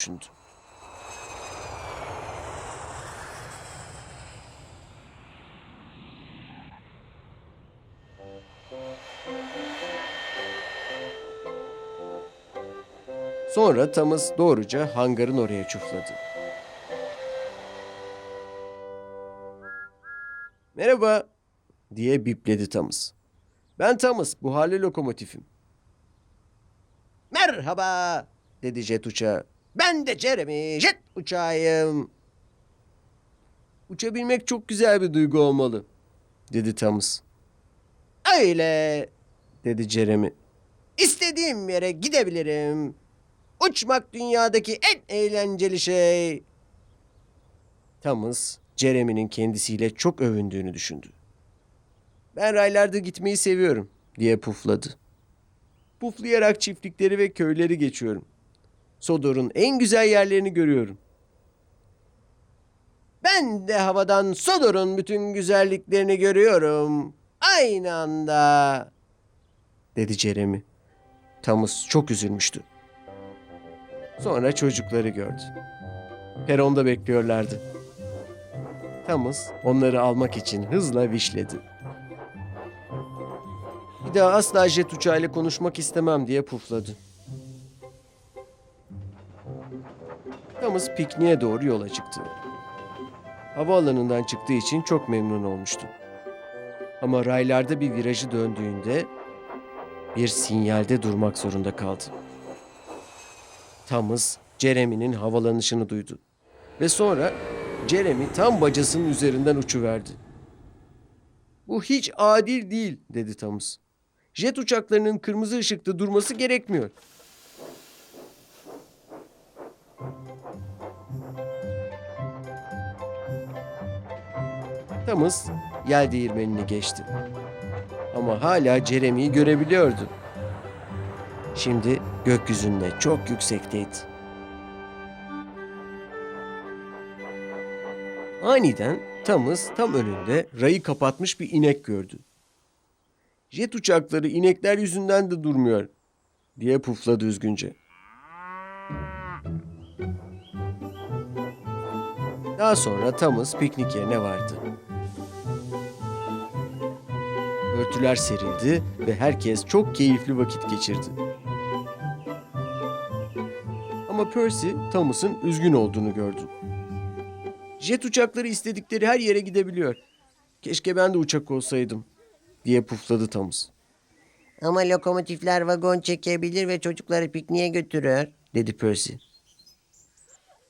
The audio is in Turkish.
düşündü. Sonra Thomas doğruca hangarın oraya çufladı. Merhaba diye bipledi Thomas. Ben Thomas, buharlı lokomotifim. Merhaba dedi jet uçağı. Ben de Jeremy, jet uçağıyım. Uçabilmek çok güzel bir duygu olmalı dedi Thomas. Öyle dedi Jeremy. İstediğim yere gidebilirim. Uçmak dünyadaki en eğlenceli şey. Thomas, Jeremy'nin kendisiyle çok övündüğünü düşündü. Ben raylarda gitmeyi seviyorum diye pufladı. Puflayarak çiftlikleri ve köyleri geçiyorum. Sodor'un en güzel yerlerini görüyorum. Ben de havadan Sodor'un bütün güzelliklerini görüyorum. Aynı anda. Dedi Jeremy. Thomas çok üzülmüştü. Sonra çocukları gördü. Peronda bekliyorlardı. Thomas onları almak için hızla vişledi. Bir daha asla jet uçağıyla konuşmak istemem diye pufladı. Thomas pikniğe doğru yola çıktı. Havaalanından çıktığı için çok memnun olmuştu. Ama raylarda bir virajı döndüğünde bir sinyalde durmak zorunda kaldı. Thomas, Jeremy'nin havalanışını duydu. Ve sonra Jeremy tam bacasının üzerinden uçuverdi. Bu hiç adil değil, dedi Thomas. Jet uçaklarının kırmızı ışıkta durması gerekmiyor. Thomas yel değirmenini geçti. Ama hala Jeremy'yi görebiliyordu. Şimdi gökyüzünde çok yüksekteydi. Aniden Thomas tam önünde rayı kapatmış bir inek gördü. Jet uçakları inekler yüzünden de durmuyor diye pufladı üzgünce. Daha sonra Thomas piknik yerine vardı. Örtüler serildi ve herkes çok keyifli vakit geçirdi. Ama Percy Thomas'ın üzgün olduğunu gördü. Jet uçakları istedikleri her yere gidebiliyor. Keşke ben de uçak olsaydım diye pufladı Thomas. Ama lokomotifler vagon çekebilir ve çocukları pikniğe götürür. Dedi Percy.